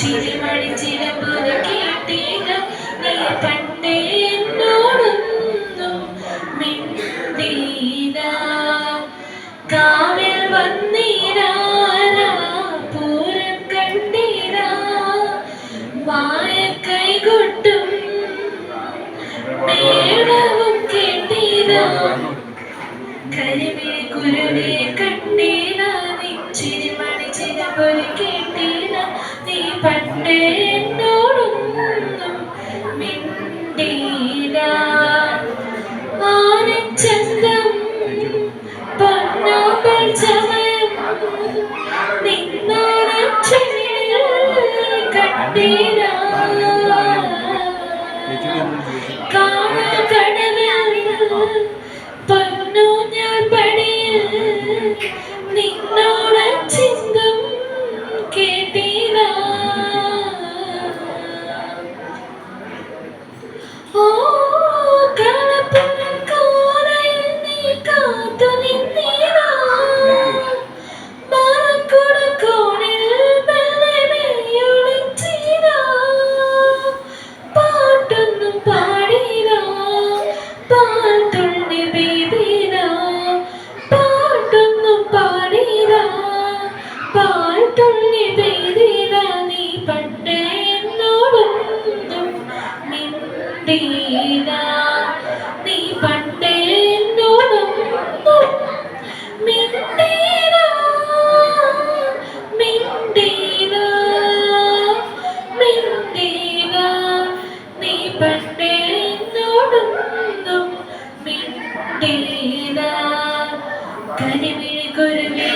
ചിരിമണി ചിരമ്പുര കേട്ടീര നീ പണ്ടേ എന്നോടൊന്നും കുരുവേ കണ്ടേ നെച്ചിരി മണിച്ചിരപൊരു കേട്ടീല നീ പണ്ടേ എന്നോടൊന്നും മിണ്ടീല ആനച്ചന്തം പൊന്നാമ്പൽ ചമയം നിന്നോടച്ചെടിയിൽ കണ്ടീല കാണക്കടവിൽ പാൽത്തുള്ളി പെയ്തീരാ. നീ പണ്ടേ എന്നോടൊന്നും മിണ്ടീരാ. നീ പണ്ടേ എന്നോടൊന്നും മിണ്ടീരാ, മിണ്ടീരാ, മിണ്ടീരാ. നീ പണ്ടേ എന്നോടൊന്നും മിണ്ടീരാ. കരിമിഴി കുരുവി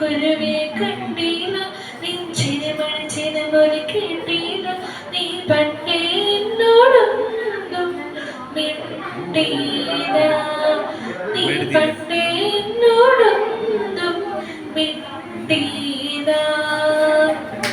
കുരുവിയെ കണ്ടീരാ. നെഞ്ചിരി മണിച്ചിര പോലെ കേട്ടീരാ. നീ പണ്ടേ എന്നോടൊന്നും മിണ്ടീരാ. നീ പണ്ടേ